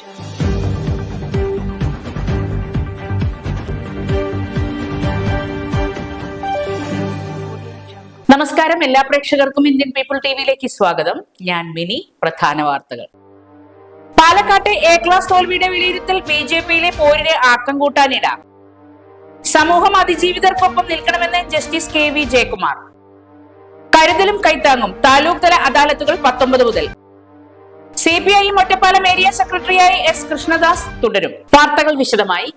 നമസ്കാരം. എല്ലാ പ്രേക്ഷകർക്കും ഇന്ത്യൻ പീപ്പിൾ ടിവിയിലേക്ക് സ്വാഗതം. ഞാൻ മിനി. പ്രധാന വാർത്തകൾ. പാലക്കാട്ടെ എ ക്ലാസ് തോൽവിയുടെ വിലയിരുത്തൽ ബി ജെ പിയിലെ പോരിനെ ആക്കം കൂട്ടാനിട സമൂഹം അതിജീവിതർക്കൊപ്പം നിൽക്കണമെന്ന് ജസ്റ്റിസ് കെ വി ജയകുമാർ. കരുതലും കൈത്താങ്ങും. താലൂക്ക് തല അദാലത്തുകൾ പത്തൊമ്പത് മുതൽ. C P I Ottapalam area സെക്രട്ടറിയായി എസ് കൃഷ്ണദാസ് തുടരും. വാർത്തകൾ വിശദമായി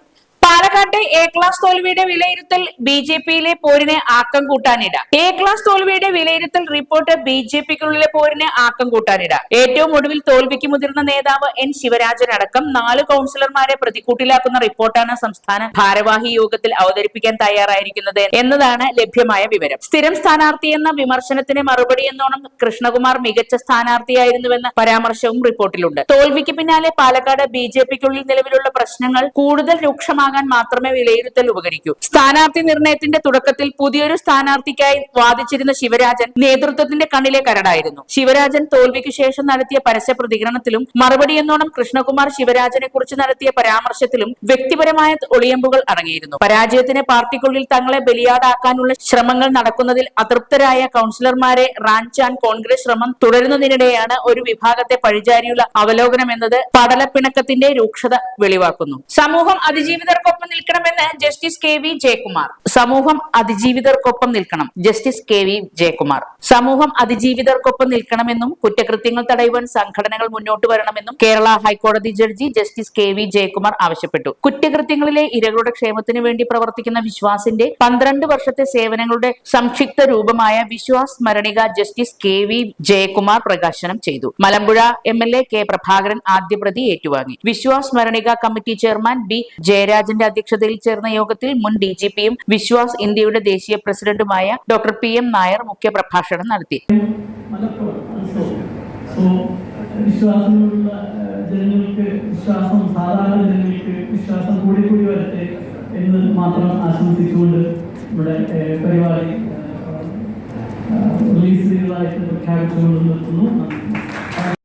പാലക്കാട്ടെ എ ക്ലാസ് തോൽവിയുടെ വിലയിരുത്തൽ ബി ജെ പിയിലെ പോരിനെ ആക്കം കൂട്ടാനിട. എ ക്ലാസ് തോൽവിയുടെ വിലയിരുത്തൽ റിപ്പോർട്ട് ബി ജെ പിക്കുള്ളിലെ പോരിനെ ആക്കം കൂട്ടാനിട. ഏറ്റവും ഒടുവിൽ തോൽവിക്ക് മുതിർന്ന നേതാവ് എൻ ശിവരാജൻ അടക്കം നാല് കൌൺസിലർമാരെ പ്രതിക്കൂട്ടിലാക്കുന്ന റിപ്പോർട്ടാണ് സംസ്ഥാന ഭാരവാഹി യോഗത്തിൽ അവതരിപ്പിക്കാൻ തയ്യാറായിരിക്കുന്നത് എന്നതാണ് ലഭ്യമായ വിവരം. സ്ഥിരം സ്ഥാനാർത്ഥി എന്ന വിമർശനത്തിന് മറുപടി എന്നോണം കൃഷ്ണകുമാർ മികച്ച സ്ഥാനാർത്ഥിയായിരുന്നുവെന്ന പരാമർശവും റിപ്പോർട്ടിലുണ്ട് തോൽവിക്ക് പിന്നാലെ പാലക്കാട് ബി ജെ പിക്കുള്ളിൽ നിലവിലുള്ള പ്രശ്നങ്ങൾ കൂടുതൽ രൂക്ഷമാകാൻ മാത്രമേ വിലയിരുത്തൽ ഉപകരിക്കൂ. സ്ഥാനാർത്ഥി നിർണയത്തിന്റെ തുടക്കത്തിൽ പുതിയൊരു സ്ഥാനാർത്ഥിക്കായി വാദിച്ചിരുന്ന ശിവരാജൻ നേതൃത്വത്തിന്റെ കണ്ണിലെ കരടായിരുന്നു. ശിവരാജൻ തോൽവിക്ക് ശേഷം നടത്തിയ പരസ്യ പ്രതികരണത്തിലും മറുപടിയെന്നോണം കൃഷ്ണകുമാർ ശിവരാജനെ കുറിച്ച് നടത്തിയ പരാമർശത്തിലും വ്യക്തിപരമായ ഒളിയമ്പുകൾ അടങ്ങിയിരുന്നു. പരാജയത്തിന് പാർട്ടിക്കുള്ളിൽ തങ്ങളെ ബലിയാടാക്കാനുള്ള ശ്രമങ്ങൾ നടക്കുന്നതിൽ അതൃപ്തരായ കൗൺസിലർമാരെ റാൻചാൻ കോൺഗ്രസ് ശ്രമം തുടരുന്നതിനിടെയാണ് ഒരു വിഭാഗത്തെ പഴിചാരിയുള്ള അവലോകനം എന്നത് പടലപ്പിണക്കത്തിന്റെ രൂക്ഷത വെളിവാക്കുന്നു. സമൂഹം അതിജീവിതർക്കൊപ്പം നിൽക്കണമെന്ന് ജസ്റ്റിസ് കെ വി ജയകുമാർ. സമൂഹം അതിജീവിതർക്കൊപ്പം നിൽക്കണം ജസ്റ്റിസ് കെ വി ജയകുമാർ. സമൂഹം അതിജീവിതർക്കൊപ്പം നിൽക്കണമെന്നും കുറ്റകൃത്യങ്ങൾ തടയുവാൻ സംഘടനകൾ മുന്നോട്ട് വരണമെന്നും കേരള ഹൈക്കോടതി judge justice K V Jayakumar ആവശ്യപ്പെട്ടു. കുറ്റകൃത്യങ്ങളിലെ ഇരകളുടെ ക്ഷേമത്തിനു വേണ്ടി പ്രവർത്തിക്കുന്ന വിശ്വാസിന്റെ പന്ത്രണ്ട് വർഷത്തെ സേവനങ്ങളുടെ സംക്ഷിപ്ത രൂപമായ വിശ്വാസ് സ്മരണിക ജസ്റ്റിസ് കെ വി ജയകുമാർ പ്രകാശനം ചെയ്തു. Malampuzha M L A K Prabhakaran ആദ്യ പ്രതി ഏറ്റുവാങ്ങി. വിശ്വാസ് സ്മരണിക കമ്മിറ്റി ചെയർമാൻ ബി ജയരാജന്റെ അധ്യക്ഷതയിൽ ചേർന്ന യോഗത്തിൽ മുൻ ഡി ജി പിയും വിശ്വാസ് ഇന്ത്യയുടെ ദേശീയ പ്രസിഡന്റുമായ ഡോക്ടർ പി എം നായർ മുഖ്യ പ്രഭാഷണം നടത്തി വിശ്വാസമുള്ള ജനങ്ങൾക്ക് വിശ്വാസം സാധാരണ ജനങ്ങൾക്ക് വിശ്വാസം കൂടി കൂടി വരട്ടെ എന്ന് മാത്രം ആശംസിച്ചുകൊണ്ട് ഇവിടെ പരിപാടി റിലീസ് ചെയ്തതായിട്ട് പ്രഖ്യാപിച്ചുകൊണ്ട് നിർത്തുന്നു.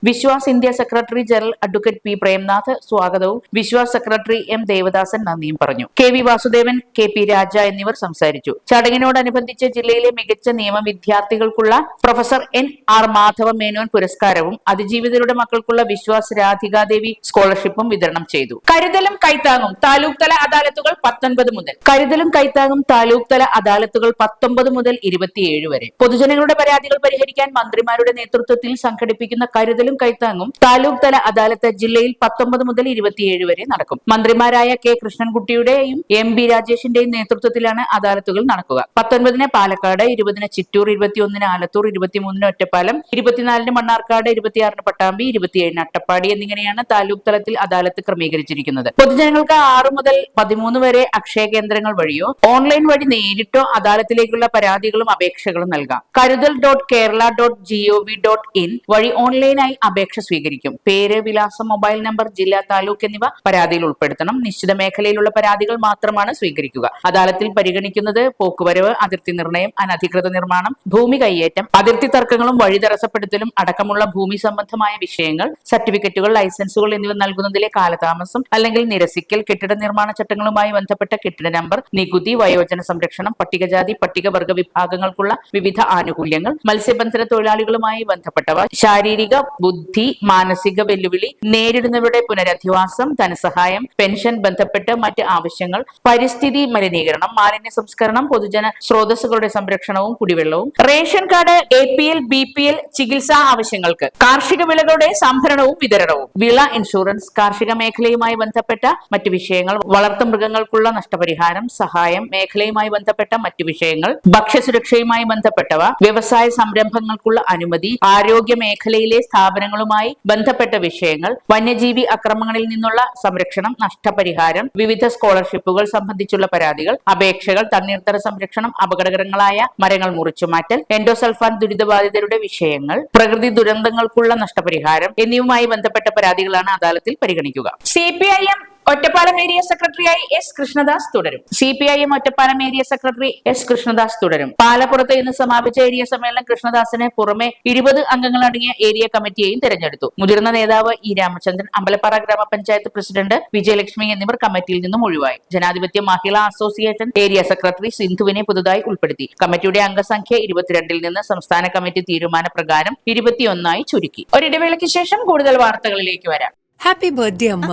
Viswas India secretary general advocate P Premnath സ്വാഗതവും. വിശ്വാസ് സെക്രട്ടറി എം ദേവദാസൻ നന്ദിയും പറഞ്ഞു. K V Vasudevan K P Raja എന്നിവർ സംസാരിച്ചു. ചടങ്ങിനോടനുബന്ധിച്ച് ജില്ലയിലെ മികച്ച നിയമ വിദ്യാർത്ഥികൾക്കുള്ള professor N R Madhava Menon പുരസ്കാരവും അതിജീവിതരുടെ മക്കൾക്കുള്ള വിശ്വാസ് രാധികാദേവി സ്കോളർഷിപ്പും വിതരണം ചെയ്തു. കരുതലും കൈത്താങ്ങും താലൂക്ക് തല അദാലത്തുകൾ പത്തൊൻപത് മുതൽ. കരുതലും കൈത്താങ്ങും താലൂക്ക് തല അദാലത്തുകൾ പത്തൊമ്പത് മുതൽ ഇരുപത്തിയേഴ് വരെ. പൊതുജനങ്ങളുടെ പരാതികൾ പരിഹരിക്കാൻ മന്ത്രിമാരുടെ നേതൃത്വത്തിൽ സംഘടിപ്പിക്കുന്ന കരുതലും കൈത്താങ്ങും താലൂക്ക് തല അദാലത്ത് ജില്ലയിൽ പത്തൊമ്പത് മുതൽ ഇരുപത്തിയേഴ് വരെ നടക്കും. മന്ത്രിമാരായ കെ കൃഷ്ണൻകുട്ടിയുടെയും എം ബി രാജേഷിന്റെയും നേതൃത്വത്തിലാണ് അദാലത്തുകൾ നടക്കുക. പത്തൊൻപതിന് പാലക്കാട് ഇരുപതിന് ചിറ്റൂർ ഇരുപത്തിയൊന്നിന് ആലത്തൂർ ഇരുപത്തിമൂന്നിന് ഒറ്റപ്പാലം ഇരുപത്തിനാലിന് മണ്ണാർക്കാട് ഇരുപത്തിയാറിന് പട്ടാമ്പി ഇരുപത്തിയേഴിന് അട്ടപ്പാടി എന്നിങ്ങനെയാണ് താലൂക്ക് തലത്തിൽ അദാലത്ത് ക്രമീകരിച്ചിരിക്കുന്നത്. പൊതുജനങ്ങൾക്ക് ആറ് മുതൽ പതിമൂന്ന് വരെ അക്ഷയ കേന്ദ്രങ്ങൾ വഴിയോ ഓൺലൈൻ വഴി നേരിട്ടോ അദാലത്തിലേക്കുള്ള പരാതികളും അപേക്ഷകളും നൽകാം. Karuthal dot Kerala dot G O V dot in വഴി ഓൺലൈനായി അപേക്ഷ സ്വീകരിക്കും. പേര് വിലാസം മൊബൈൽ നമ്പർ ജില്ല താലൂക്ക് എന്നിവ പരാതിയിൽ ഉൾപ്പെടുത്തണം. നിശ്ചിത മേഖലയിലുള്ള പരാതികൾ മാത്രമാണ് സ്വീകരിക്കുക. അദാലത്തിൽ പരിഗണിക്കുന്നത് പോക്കുവരവ് അതിർത്തി നിർണയം അനധികൃത നിർമ്മാണം ഭൂമി കൈയേറ്റം അതിർത്തി തർക്കങ്ങളും വഴി തടസ്സപ്പെടുത്തലും അടക്കമുള്ള ഭൂമി സംബന്ധമായ വിഷയങ്ങൾ സർട്ടിഫിക്കറ്റുകൾ ലൈസൻസുകൾ എന്നിവ നൽകുന്നതിലെ കാലതാമസം അല്ലെങ്കിൽ നിരസിക്കൽ കെട്ടിട നിർമ്മാണ ചട്ടങ്ങളുമായി ബന്ധപ്പെട്ട കെട്ടിട നമ്പർ നികുതി വയോജന സംരക്ഷണം പട്ടികജാതി പട്ടികവർഗ വിഭാഗങ്ങൾക്കുള്ള വിവിധ ആനുകൂല്യങ്ങൾ മത്സ്യബന്ധന തൊഴിലാളികളുമായി ബന്ധപ്പെട്ടവ ശാരീരിക ബുദ്ധി മാനസിക വെല്ലുവിളി നേരിടുന്നവരുടെ പുനരധിവാസം ധനസഹായം പെൻഷൻ ബന്ധപ്പെട്ട് മറ്റ് ആവശ്യങ്ങൾ പരിസ്ഥിതി മലിനീകരണം മാലിന്യ സംസ്കരണം പൊതുജന സ്രോതസ്സുകളുടെ സംരക്ഷണവും കുടിവെള്ളവും ration card A P L B P L ചികിത്സാ ആവശ്യങ്ങൾക്ക് കാർഷിക വിളകളുടെ സംഭരണവും വിതരണവും വിള ഇൻഷുറൻസ് കാർഷിക മേഖലയുമായി ബന്ധപ്പെട്ട മറ്റ് വിഷയങ്ങൾ വളർത്തുമൃഗങ്ങൾക്കുള്ള നഷ്ടപരിഹാരം സഹായം മേഖലയുമായി ബന്ധപ്പെട്ട മറ്റ് വിഷയങ്ങൾ ഭക്ഷ്യസുരക്ഷയുമായി ബന്ധപ്പെട്ടവ വ്യവസായ സംരംഭങ്ങൾക്കുള്ള അനുമതി ആരോഗ്യ മേഖലയിലെ സ്ഥാപനങ്ങളുമായി ബന്ധപ്പെട്ട വിഷയങ്ങൾ വന്യജീവി അക്രമങ്ങളിൽ നിന്നുള്ള സംരക്ഷണം നഷ്ടപരിഹാരം വിവിധ സ്കോളർഷിപ്പുകൾ സംബന്ധിച്ചുള്ള പരാതികൾ അപേക്ഷകൾ തണ്ണീർത്തര സംരക്ഷണം അപകടകരങ്ങളായ മരങ്ങൾ മുറിച്ചുമാറ്റൽ എൻഡോസൾഫാൻ ദുരിതബാധിതരുടെ വിഷയങ്ങൾ പ്രകൃതി ദുരന്തങ്ങൾക്കുള്ള നഷ്ടപരിഹാരം എന്നിവയുമായി ബന്ധപ്പെട്ട പരാതികളാണ് അദാലത്തിൽ പരിഗണിക്കുക. C P I M Ottapalam area സെക്രട്ടറിയായി എസ് കൃഷ്ണദാസ് തുടരും. C P I M Ottapalam area secretary S Krishnadas തുടരും. പാലപ്പുറത്ത് ഇന്ന് സമാപിച്ച ഏരിയ സമ്മേളനം കൃഷ്ണദാസിന് പുറമെ ഇരുപത് അംഗങ്ങളടങ്ങിയ ഏരിയ കമ്മിറ്റിയെയും തെരഞ്ഞെടുത്തു. മുതിർന്ന നേതാവ് ഇ രാമചന്ദ്രൻ അമ്പലപ്പാറ ഗ്രാമപഞ്ചായത്ത് പ്രസിഡന്റ് വിജയലക്ഷ്മി എന്നിവർ കമ്മിറ്റിയിൽ നിന്നും ഒഴിവായി. Janadhipathya Mahila association area secretary സിന്ധുവിനെ പുതുതായി ഉൾപ്പെടുത്തി. കമ്മിറ്റിയുടെ അംഗസംഖ്യ ഇരുപത്തിരണ്ടിൽ നിന്ന് സംസ്ഥാന കമ്മിറ്റി തീരുമാനപ്രകാരം ഇരുപത്തിയൊന്നായി ചുരുക്കി. ഒരിടവേളയ്ക്ക് ശേഷം കൂടുതൽ വാർത്തകളിലേക്ക് വരാം. Happy birthday amma.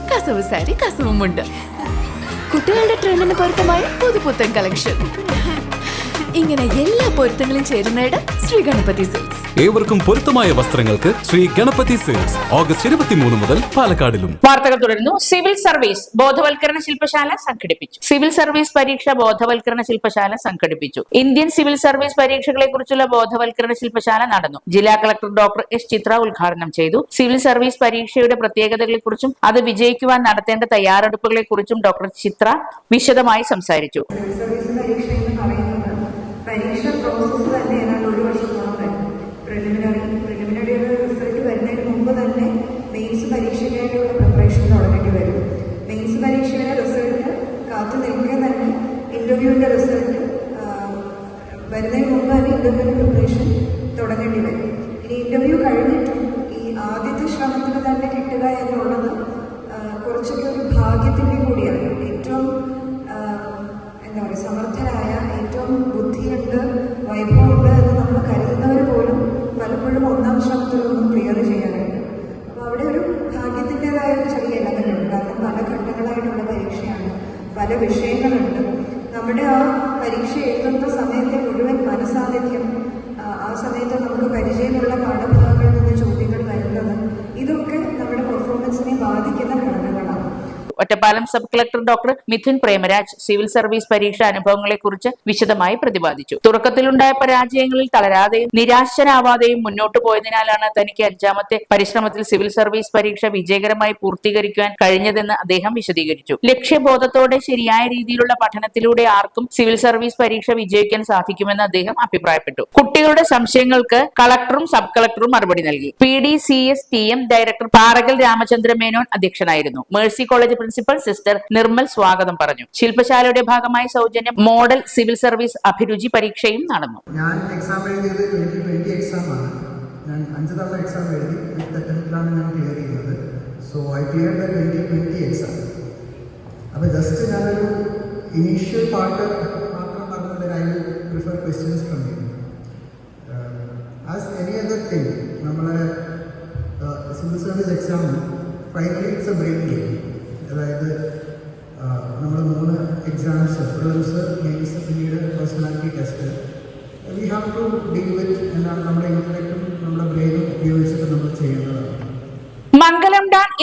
കസവ് സാരി കസവുമുണ്ട് കുട്ടികളുടെ ട്രെൻഡിന് പൊരുത്തമായ പുതുപുത്തൻ കളക്ഷൻ ഇങ്ങനെ എല്ലാ പൊരുത്തങ്ങളും ചേരുന്ന ഇടം ശ്രീ ഗണപതി സിൽക്സ് ഏവർക്കും പൊരുത്തമായ വസ്ത്രങ്ങൾക്ക് ശ്രീ ഗണപതി സിൽക്സ് ഓഗസ്റ്റ് ഇരുപത്തിമൂന്ന് മുതൽ പാലക്കാടിലും. വാർത്തകൾ തുടരുന്നു. സിവിൽ സർവീസ് ബോധവൽക്കരണ ശില്പശാല സംഘടിപ്പിച്ചു. സിവിൽ സർവീസ് പരീക്ഷ ബോധവൽക്കരണ ശില്പശാല സംഘടിപ്പിച്ചു. ഇന്ത്യൻ സിവിൽ സർവീസ് പരീക്ഷകളെ കുറിച്ചുള്ള ബോധവൽക്കരണ ശില്പശാല നടന്നു. ജില്ലാ കളക്ടർ ഡോക്ടർ എസ് ചിത്ര ഉദ്ഘാടനം ചെയ്തു. സിവിൽ സർവീസ് പരീക്ഷയുടെ പ്രത്യേകതകളെക്കുറിച്ചും അത് വിജയിക്കുവാൻ നടത്തേണ്ട തയ്യാറെടുപ്പുകളെക്കുറിച്ചും ഡോക്ടർ ചിത്ര വിശദമായി സംസാരിച്ചു സർവീസ് പരീക്ഷ എന്ന് പറയുന്നത് പരീക്ഷ പ്രോസസ്സ് തന്നെ ഏതാണ്ട് ഒരു വർഷത്തോളം വരും പ്രിലിമിനറി പ്രിലിമിനറിയുടെ റിസൾട്ട് വരുന്നതിന് മുമ്പ് തന്നെ മെയിൻസ് പരീക്ഷയ്ക്കായിട്ടുള്ള പ്രിപ്പറേഷൻ തുടങ്ങേണ്ടി വരും മെയിൻസ് പരീക്ഷയുടെ റിസൾട്ട് കാത്തു നിൽക്കെ തന്നെ ഇന്റർവ്യൂവിന്റെ റിസൾട്ട് വരുന്നതിന് മുമ്പ് തന്നെ ഇന്റർവ്യൂവിന്റെ പ്രിപ്പറേഷൻ തുടങ്ങേണ്ടി വരും. ഇനി ഇന്റർവ്യൂ കഴിഞ്ഞിട്ടും ഈ ആദ്യത്തെ ശ്രമത്തിന് തന്നെ കിട്ടുക എന്നുള്ളത് കുറച്ചൊക്കെ ഒരു ഭാഗ്യത്തിന്റെ കൂടിയാണ്. പരീക്ഷ എഴുതുന്ന സമയത്തെ മുഴുവൻ മനസാന്നിധ്യം ആ, സമയത്ത് നമുക്ക് പരിചയമുള്ള പാഠഭാഗങ്ങളിൽ Ottapalam sub collector doctor Mithun Premaraj civil service പരീക്ഷ അനുഭവങ്ങളെക്കുറിച്ച് വിശദമായി പ്രതിപാദിച്ചു. തുടക്കത്തിലുണ്ടായ പരാജയങ്ങളിൽ തളരാതെയും നിരാശനാവാതെയും മുന്നോട്ട് പോയതിനാലാണ് തനിക്ക് അഞ്ചാമത്തെ പരിശ്രമത്തിൽ സിവിൽ സർവീസ് പരീക്ഷ വിജയകരമായി പൂർത്തീകരിക്കാൻ കഴിഞ്ഞതെന്ന് അദ്ദേഹം വിശദീകരിച്ചു. ലക്ഷ്യബോധത്തോടെ ശരിയായ രീതിയിലുള്ള പഠനത്തിലൂടെ ആർക്കും സിവിൽ സർവീസ് പരീക്ഷ വിജയിക്കാൻ സാധിക്കുമെന്ന് അദ്ദേഹം അഭിപ്രായപ്പെട്ടു. കുട്ടികളുടെ സംശയങ്ങൾക്ക് കളക്ടറും സബ് കളക്ടറും മറുപടി നൽകി. P D C S T M director Parakal Ramachandra Menon അധ്യക്ഷനായിരുന്നു. Mercy college principal sister Nirmal സ്വാഗതം പറഞ്ഞു. ശില്പശാലയുടെ ഭാഗമായി സൗജന്യ മോഡൽ സിവിൽ സർവീസ് അഭിരുചി പരീക്ഷയും നടന്നു. ഞാൻ ഞാൻ ഞാൻ സോ ഐ അപ്പോൾ ജസ്റ്റ് ഇനീഷ്യൽ പാർട്ട് മാത്രം പറഞ്ഞത് I prefer questions as any other thing നമ്മളെ civil service exam finally it's a brain game പിന്നീട് personality test we have to deal with എന്താണ് നമ്മുടെ ഇന്റലക്റ്റും നമ്മുടെ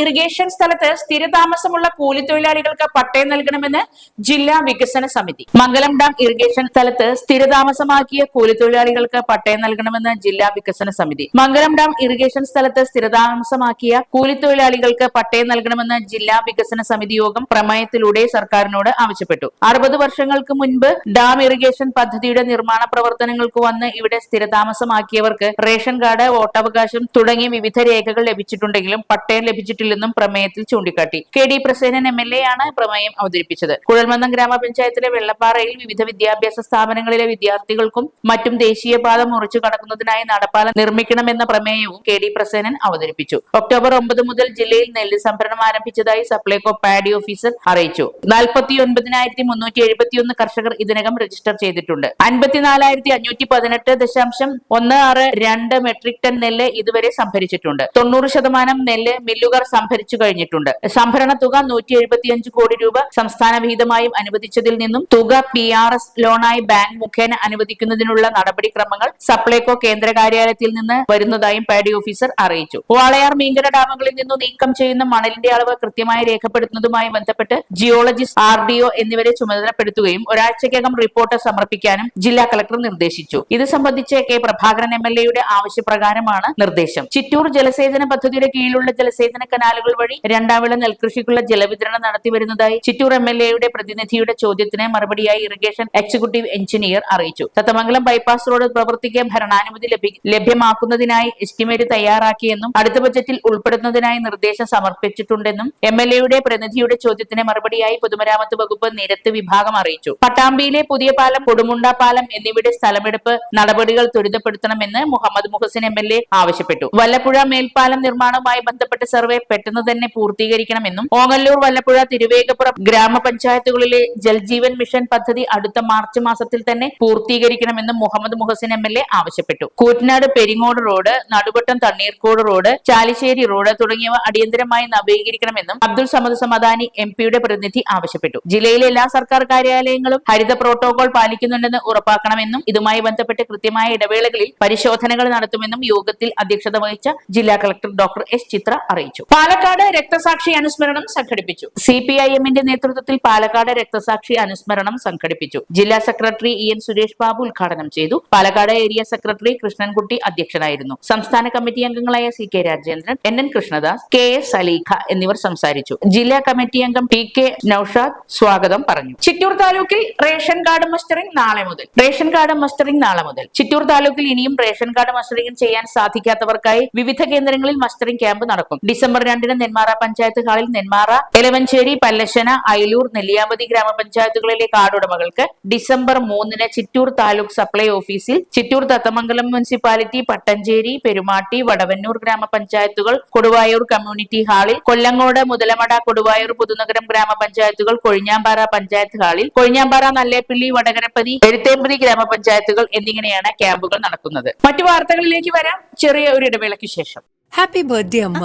ഇറിഗേഷൻ സ്ഥലത്ത് സ്ഥിരതാമസമുള്ള കൂലിത്തൊഴിലാളികൾക്ക് പട്ടയം നൽകണമെന്ന് ജില്ലാ വികസന സമിതി. മംഗലം ഡാം ഇറിഗേഷൻ സ്ഥലത്ത് സ്ഥിരതാമസമാക്കിയ കൂലിത്തൊഴിലാളികൾക്ക് പട്ടയം നൽകണമെന്ന് ജില്ലാ വികസന സമിതി. മംഗലം ഡാം ഇറിഗേഷൻ സ്ഥലത്ത് സ്ഥിരതാമസമാക്കിയ കൂലിത്തൊഴിലാളികൾക്ക് പട്ടയം നൽകണമെന്ന് ജില്ലാ വികസന സമിതി യോഗം പ്രമേയത്തിലൂടെ സർക്കാരിനോട് ആവശ്യപ്പെട്ടു. അറുപത് വർഷങ്ങൾക്ക് മുൻപ് ഡാം ഇറിഗേഷൻ പദ്ധതിയുടെ നിർമ്മാണ പ്രവർത്തനങ്ങൾക്ക് വന്ന് ഇവിടെ സ്ഥിരതാമസമാക്കിയവർക്ക് റേഷൻ കാർഡ് വോട്ടവകാശം തുടങ്ങിയ വിവിധ രേഖകൾ ലഭിച്ചിട്ടുണ്ടെങ്കിലും പട്ടയം ലഭിച്ചിട്ടില്ല. ലഭിച്ചിട്ടില്ലെന്നും പ്രമേയത്തിൽ ചൂണ്ടിക്കാട്ടി. K D Prasenan M L A ആണ് പ്രമേയം അവതരിപ്പിച്ചത്. കുഴൽമന്ദം ഗ്രാമപഞ്ചായത്തിലെ വെള്ളപ്പാറയിൽ വിവിധ വിദ്യാഭ്യാസ സ്ഥാപനങ്ങളിലെ വിദ്യാർത്ഥികൾക്കും മറ്റും ദേശീയപാത മുറിച്ചു കടക്കുന്നതിനായി നടപ്പാലം നിർമ്മിക്കണമെന്ന പ്രമേയവും കെ ഡി പ്രസേനൻ അവതരിപ്പിച്ചു. ഒക്ടോബർ ഒമ്പത് മുതൽ ജില്ലയിൽ നെല്ല് സംഭരണം ആരംഭിച്ചതായി സപ്ലൈകോ പാഡി ഓഫീസർ അറിയിച്ചു. നാൽപ്പത്തി ഒൻപതിനായിരത്തി മുന്നൂറ്റി എഴുപത്തിയൊന്ന് കർഷകർ ഇതിനകം രജിസ്റ്റർ ചെയ്തിട്ടുണ്ട്. അൻപത്തിനാലായിരത്തി അഞ്ഞൂറ്റി പതിനെട്ട് ദശാംശം ഒന്ന് ആറ് രണ്ട് മെട്രിക് ടൺ നെല്ല് ഇതുവരെ സംഭരിച്ചിട്ടുണ്ട്. തൊണ്ണൂറ് ശതമാനം നെല്ല് മില്ലുകാർ സംഭരിച്ചു കഴിഞ്ഞിട്ടുണ്ട്. സംഭരണ തുക നൂറ്റി എഴുപത്തിയഞ്ച് കോടി രൂപ സംസ്ഥാന വിഹിതമായും അനുവദിച്ചതിൽ നിന്നും തുക പി ആർ എസ് ലോണായി ബാങ്ക് മുഖേന അനുവദിക്കുന്നതിനുള്ള നടപടിക്രമങ്ങൾ സപ്ലൈകോ കേന്ദ്ര കാര്യാലയത്തിൽ നിന്ന് വരുന്നതായും പാഡി ഓഫീസർ അറിയിച്ചു. വാളയാർ മീങ്കര ഡാമുകളിൽ നിന്നും നീക്കം ചെയ്യുന്ന മണലിന്റെ അളവ് കൃത്യമായി രേഖപ്പെടുത്തുന്നതുമായി ബന്ധപ്പെട്ട് ജിയോളജിസ്റ്റ് ആർ ഡി ഒ എന്നിവരെ ചുമതലപ്പെടുത്തുകയും ഒരാഴ്ചയ്ക്കകം റിപ്പോർട്ട് സമർപ്പിക്കാനും ജില്ലാ കളക്ടർ നിർദ്ദേശിച്ചു. ഇത് സംബന്ധിച്ച് കെ പ്രഭാകരൻ എം എൽ എയുടെ ആവശ്യപ്രകാരമാണ് നിർദ്ദേശം. ചിറ്റൂർ ജലസേചന പദ്ധതിയുടെ കീഴിലുള്ള ജലസേചന കനാലുകൾ വഴി രണ്ടാം വിള നെൽകൃഷിക്കുള്ള ജലവിതരണം നടത്തിവരുന്നതായി ചിറ്റൂർ എം എൽ എയുടെ പ്രതിനിധിയുടെ ചോദ്യത്തിന് മറുപടിയായി ഇറിഗേഷൻ എക്സിക്യൂട്ടീവ് എഞ്ചിനീയർ അറിയിച്ചു. തത്തമംഗലം ബൈപ്പാസ് റോഡ് പ്രവർത്തിക്കാൻ ഭരണാനുമതി ലഭി- ലഭ്യമാക്കുന്നതിനായി എസ്റ്റിമേറ്റ് തയ്യാറാക്കിയെന്നും അടുത്ത ബജറ്റിൽ ഉൾപ്പെടുത്തുന്നതിനായി നിർദ്ദേശം സമർപ്പിച്ചിട്ടുണ്ടെന്നും എം എൽ എയുടെ പ്രതിനിധിയുടെ ചോദ്യത്തിന് മറുപടിയായി പൊതുമരാമത്ത് വകുപ്പ് നിരത്ത് വിഭാഗം അറിയിച്ചു. പട്ടാമ്പിയിലെ പുതിയ പാലം കൊടുമുണ്ട പാലം എന്നിവയുടെ സ്ഥലമെടുപ്പ് നടപടികൾ ത്വരിതപ്പെടുത്തണമെന്ന് Muhammad Muhsin M L A ആവശ്യപ്പെട്ടു. വല്ലപ്പുഴ മേൽപ്പാലം നിർമ്മാണവുമായി ബന്ധപ്പെട്ട സർവേ പെട്ടെന്ന് തന്നെ പൂർത്തീകരിക്കണമെന്നും ഓങ്ങല്ലൂർ വല്ലപ്പുഴ തിരുവേഗപ്പുറം ഗ്രാമപഞ്ചായത്തുകളിലെ ജൽജീവൻ മിഷൻ പദ്ധതി അടുത്ത മാർച്ച് മാസത്തിൽ തന്നെ പൂർത്തീകരിക്കണമെന്നും Muhammad Muhsin M L A ആവശ്യപ്പെട്ടു. Koottanad Peringode road Naduvattam Thanneerkode road Chalissery road തുടങ്ങിയവ അടിയന്തരമായി നവീകരിക്കണമെന്നും അബ്ദുൾ സമദ് സമദാനി എം പിയുടെ പ്രതിനിധി ആവശ്യപ്പെട്ടു. ജില്ലയിലെ എല്ലാ സർക്കാർ കാര്യാലയങ്ങളും ഹരിത പ്രോട്ടോകോൾ പാലിക്കുന്നുണ്ടെന്ന് ഉറപ്പാക്കണമെന്നും ഇതുമായി ബന്ധപ്പെട്ട് കൃത്യമായ ഇടവേളകളിൽ പരിശോധനകൾ നടത്തുമെന്നും യോഗത്തിൽ അധ്യക്ഷത വഹിച്ച ജില്ലാ കളക്ടർ ഡോക്ടർ എസ് ചിത്ര അറിയിച്ചു. പാലക്കാട് രക്തസാക്ഷി അനുസ്മരണം സംഘടിപ്പിച്ചു. സി പി ഐ എമ്മിന്റെ നേതൃത്വത്തിൽ പാലക്കാട് രക്തസാക്ഷി അനുസ്മരണം സംഘടിപ്പിച്ചു. ജില്ലാ secretary E N Suresh Babu ഉദ്ഘാടനം ചെയ്തു. പാലക്കാട് ഏരിയ സെക്രട്ടറി കൃഷ്ണൻകുട്ടി അധ്യക്ഷനായിരുന്നു. സംസ്ഥാന കമ്മിറ്റി അംഗങ്ങളായ C K Rajendran N N Krishnadas K S Aleekha എന്നിവർ സംസാരിച്ചു. ജില്ലാ കമ്മിറ്റി അംഗം പി കെ നൌഷാദ് സ്വാഗതം പറഞ്ഞു. ചിറ്റൂർ താലൂക്കിൽ റേഷൻ കാർഡ് മസ്റ്ററിംഗ് നാളെ മുതൽ. റേഷൻ കാർഡ് മസ്റ്ററിംഗ് നാളെ മുതൽ. ചിറ്റൂർ താലൂക്കിൽ ഇനിയും റേഷൻ കാർഡ് മസ്റ്ററിംഗ് ചെയ്യാൻ സാധിക്കാത്തവർക്കായി വിവിധ കേന്ദ്രങ്ങളിൽ മസ്റ്ററിംഗ് ക്യാമ്പ് നടക്കും. ഡിസംബർ രണ്ടിന് നെന്മാറ പഞ്ചായത്ത് ഹാളിൽ നെന്മാറ എലവഞ്ചേരി പല്ലശന അയലൂർ നെല്ലിയാമ്പതി ഗ്രാമപഞ്ചായത്തുകളിലെ കാർഡുടമകൾക്ക് ഡിസംബർ മൂന്നിന് ചിറ്റൂർ താലൂക്ക് സപ്ലൈ ഓഫീസിൽ ചിറ്റൂർ തത്തമംഗലം മുനിസിപ്പാലിറ്റി പട്ടഞ്ചേരി പെരുമാട്ടി വടവന്നൂർ ഗ്രാമപഞ്ചായത്തുകൾ കൊടുവായൂർ കമ്മ്യൂണിറ്റി ഹാളിൽ കൊല്ലങ്ങോട് മുതലമട കൊടുവായൂർ പുതുനഗരം ഗ്രാമപഞ്ചായത്തുകൾ കൊഴിഞ്ഞാമ്പാറ പഞ്ചായത്ത് ഹാളിൽ കൊഴിഞ്ഞാമ്പാറ നല്ലേപ്പിള്ളി വടകരപ്പതി എഴുത്തേമ്പതി ഗ്രാമപഞ്ചായത്തുകൾ എന്നിങ്ങനെയാണ് ക്യാമ്പുകൾ നടക്കുന്നത്. മറ്റു വാർത്തകളിലേക്ക് വരാം. ചെറിയ ഒരു ഇടവേളയ്ക്ക് ശേഷം. ഹാപ്പി ബർത്ത്ഡേ അമ്മ.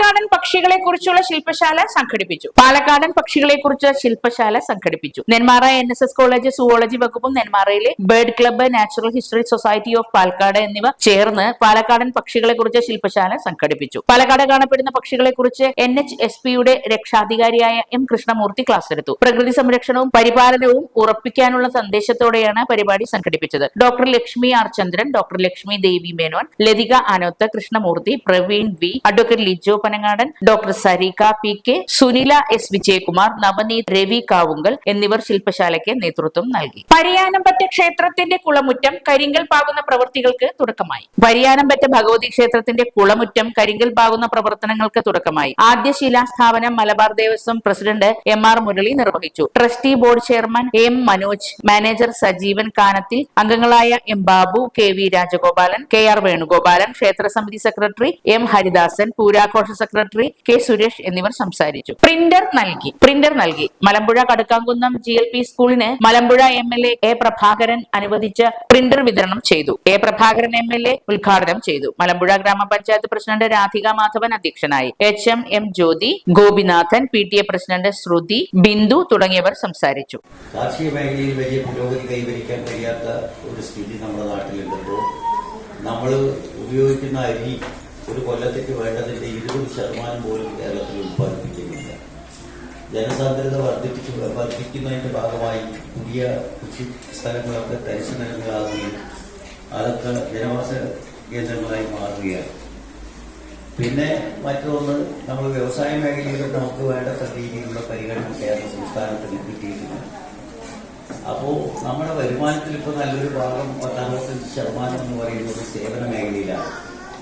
പാലക്കാടൻ പക്ഷികളെ കുറിച്ചുള്ള ശില്പശാല സംഘടിപ്പിച്ചു. പാലക്കാടൻ പക്ഷികളെ കുറിച്ചുള്ള ശില്പശാല സംഘടിപ്പിച്ചു. Nenmara N S S college zoology വകുപ്പും നെന്മാറയിലെ bird club natural history society of Palakkad എന്നിവ ചേർന്ന് പാലക്കാടൻ പക്ഷികളെ കുറിച്ച് ശില്പശാല സംഘടിപ്പിച്ചു. പാലക്കാട് കാണപ്പെടുന്ന പക്ഷികളെ കുറിച്ച് എൻ എച്ച് എസ് പിയുടെ രക്ഷാധികാരിയായ എം കൃഷ്ണമൂർത്തി ക്ലാസ് എടുത്തു പ്രകൃതി സംരക്ഷണവും പരിപാലനവും ഉറപ്പിക്കാനുള്ള സന്ദേശത്തോടെയാണ് പരിപാടി സംഘടിപ്പിച്ചത്. Doctor Lakshmi R Chandran doctor Lakshmi Devi Menon Lathika Anoth Krishnamoorthy Praveen V advocate Lijo Panangadan doctor Sarika P K Sunila S Vijayakumar Navaneeth Ravi Kavungal എന്നിവർ ശില്പശാലയ്ക്ക് നേതൃത്വം നൽകി. പരിയാനംപറ്റ ക്ഷേത്രത്തിന്റെ കുളമുറ്റം കരിങ്കൽ പാകുന്ന പ്രവൃത്തികൾക്ക് തുടക്കമായി. പരിയാനംപറ്റ ഭഗവതി ക്ഷേത്രത്തിന്റെ കുളമുറ്റം കരിങ്കൽ പാകുന്ന പ്രവർത്തനങ്ങൾക്ക് തുടക്കമായി. ആദ്യ ശിലാസ്ഥാപനം Malabar Devaswom president M R Murali നിർവഹിച്ചു. Trustee board chairman M Manoj manager Sajeevan Kanathil അംഗങ്ങളായ M Babu K V Rajagopalan K R Venugopalan ക്ഷേത്ര സമിതി സെക്രട്ടറി എം ഹരിദാസൻ പൂരാ ഓണാഘോഷ സെക്രട്ടറി കെ സുരേഷ് എന്നിവർ സംസാരിച്ചു. പ്രിന്റർ നൽകി. പ്രിന്റർ നൽകി. Malampuzha Kadukkamkunnam G L P സ്കൂളിന് Malampuzha M L A A Prabhakaran അനുവദിച്ച പ്രിന്റർ വിതരണം ചെയ്തു. A Prabhakaran M L A ഉദ്ഘാടനം ചെയ്തു. മലമ്പുഴ ഗ്രാമപഞ്ചായത്ത് പ്രസിഡന്റ് രാധിക മാധവൻ അധ്യക്ഷനായി. H M M Jyothi Gopinathan P T A president Shruthi Bindu തുടങ്ങിയവർ സംസാരിച്ചു. കാർഷിക മേഖലയിൽ വലിയ പുരോഗതി കൈവരിക്കാൻ കഴിയാത്ത ഒരു സ്ഥിതി നമ്മുടെ നാട്ടിലുണ്ടല്ലോ നമ്മൾ ഉപയോഗിക്കുന്ന അരി ഒരു കൊല്ലത്തേക്ക് വേണ്ടതിന്റെ ഇരുപത് ശതമാനം പോലും കേരളത്തിൽ ഉത്പാദിപ്പിക്കുന്നില്ല ജനസാന്ദ്രത വർദ്ധിപ്പിച്ചു വർദ്ധിക്കുന്നതിന്റെ ഭാഗമായി പുതിയ കൃഷി സ്ഥലങ്ങളൊക്കെ തരിശു നിലങ്ങളാകുകയും അതൊക്കെ ജനവാസ കേന്ദ്രങ്ങളായി മാറുകയാണ്. പിന്നെ മറ്റൊന്ന് നമ്മൾ വ്യവസായ മേഖലയിൽ നമുക്ക് വേണ്ടത്ര രീതിയിലുള്ള പരിഗണന കേരള സംസ്ഥാനത്തിന് കിട്ടിയിട്ടില്ല. അപ്പോൾ നമ്മുടെ വരുമാനത്തിൽ ഇപ്പോൾ നല്ലൊരു ഭാഗം പത്താമത്തഞ്ച് ശതമാനം എന്ന് പറയുന്നത് സേവന മേഖലയിലാണ്.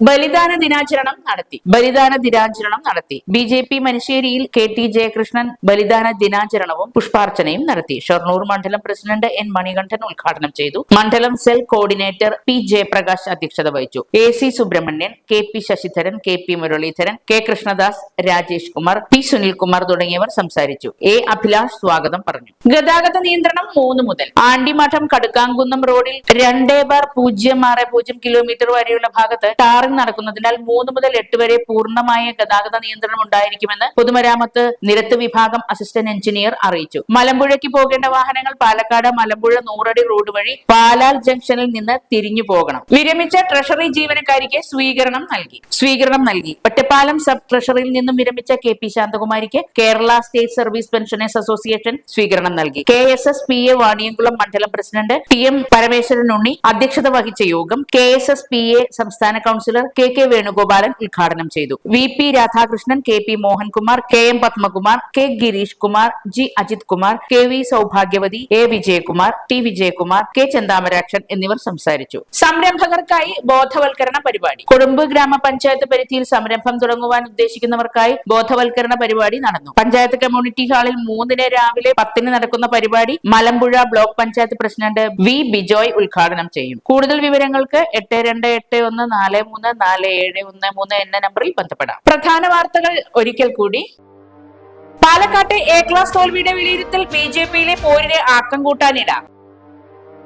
ബലിദാന ദിനാചരണം നടത്തി. ബലിദാന ദിനാചരണം നടത്തി. ബി ജെ പി മനുശ്ശേരിയിൽ കെ ടി ജയകൃഷ്ണൻ ബലിദാന ദിനാചരണവും പുഷ്പാർച്ചനയും നടത്തി. ഷൊർണൂർ മണ്ഡലം പ്രസിഡന്റ് എൻ മണികണ്ഠൻ ഉദ്ഘാടനം ചെയ്തു. മണ്ഡലം സെൽ കോർഡിനേറ്റർ പി ജയപ്രകാശ് അധ്യക്ഷത വഹിച്ചു. A C Subrahmanyan K P Sasidharan K P Muraleedharan K Krishnadas Rajesh Kumar P Sunilkumar തുടങ്ങിയവർ സംസാരിച്ചു. എ അഭിലാഷ് സ്വാഗതം പറഞ്ഞു. ഗതാഗത നിയന്ത്രണം മൂന്ന് മുതൽ. ആണ്ടിമഠം കടുക്കാംകുന്നം റോഡിൽ രണ്ടേ ബാർ പൂജ്യം ആറ് പൂജ്യം കിലോമീറ്റർ വരെയുള്ള ഭാഗത്ത് ടാറിംഗ് നടക്കുന്നതിനാൽ മൂന്ന് മുതൽ എട്ട് വരെ പൂർണമായ ഗതാഗത നിയന്ത്രണം ഉണ്ടായിരിക്കുമെന്ന് പൊതുമരാമത്ത് നിരത്ത് വിഭാഗം അസിസ്റ്റന്റ് എഞ്ചിനീയർ അറിയിച്ചു. മലമ്പുഴയ്ക്ക് പോകേണ്ട വാഹനങ്ങൾ പാലക്കാട് മലമ്പുഴ നൂറടി റോഡ് വഴി പാലാൽ ജംഗ്ഷനിൽ നിന്ന് തിരിഞ്ഞു പോകണം. വിരമിച്ച ട്രഷറി ജീവനക്കാരിക്ക് സ്വീകരണം നൽകി. സ്വീകരണം നൽകി. ഒറ്റപ്പാലം സബ് ട്രഷറിയിൽ നിന്നും വിരമിച്ച K P ശാന്തകുമാരിക്ക് Kerala state service pensioners association സ്വീകരണം നൽകി. K S S P A Vaniyamkulam മണ്ഡലം president T M Parameswaran Unni അധ്യക്ഷത വഹിച്ച യോഗം K S S P A സംസ്ഥാന കൌൺസിലർ കെ കെ വേണുഗോപാലൻ ഉദ്ഘാടനം ചെയ്തു. V P Radhakrishnan K P Mohankumar K M Padmakumar K Gireesh Kumar G Ajith Kumar K V Saubhagyavathi A Vijayakumar T Vijayakumar K Chandamarakshan എന്നിവർ സംസാരിച്ചു. സംരംഭകർക്കായി ബോധവൽക്കരണ പരിപാടി. കൊടുമ്പ് ഗ്രാമപഞ്ചായത്ത് പരിധിയിൽ സംരംഭം തുടങ്ങുവാൻ ഉദ്ദേശിക്കുന്നവർക്കായി ബോധവൽക്കരണ പരിപാടി നടന്നു. പഞ്ചായത്ത് കമ്മ്യൂണിറ്റി ഹാളിൽ മൂന്നിന് രാവിലെ പത്തിന് നടക്കുന്ന പരിപാടി Malampuzha block panchayat president V Bijoy ഉദ്ഘാടനം ചെയ്യും. കൂടുതൽ വിവരങ്ങൾക്ക് എട്ട് രണ്ട് എട്ട് ഒന്ന് നാല് മൂന്ന് നാല് ഏഴ് ഒന്ന് മൂന്ന് എന്ന നമ്പറിൽ ബന്ധപ്പെടാം. പ്രധാന വാർത്തകൾ ഒരിക്കൽ കൂടി. പാലക്കാട്ടെ എ ക്ലാസ് തോൽവിയുടെ വിലയിരുത്തൽ ബി ജെ പിയിലെ പോരിനെ ആക്കം കൂട്ടാനിട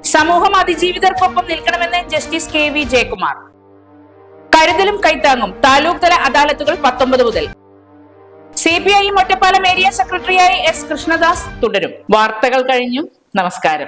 സമൂഹം അതിജീവിതർക്കൊപ്പം നിൽക്കണമെന്ന് ജസ്റ്റിസ് കെ വി ജയകുമാർ. കരുതലും കൈത്താങ്ങും. താലൂക്ക് തല അദാലത്തുകൾ പത്തൊമ്പത് മുതൽ. C P I Ottapalam area സെക്രട്ടറിയായി എസ് കൃഷ്ണദാസ് തുടരും. വാർത്തകൾ കഴിഞ്ഞു. നമസ്കാരം.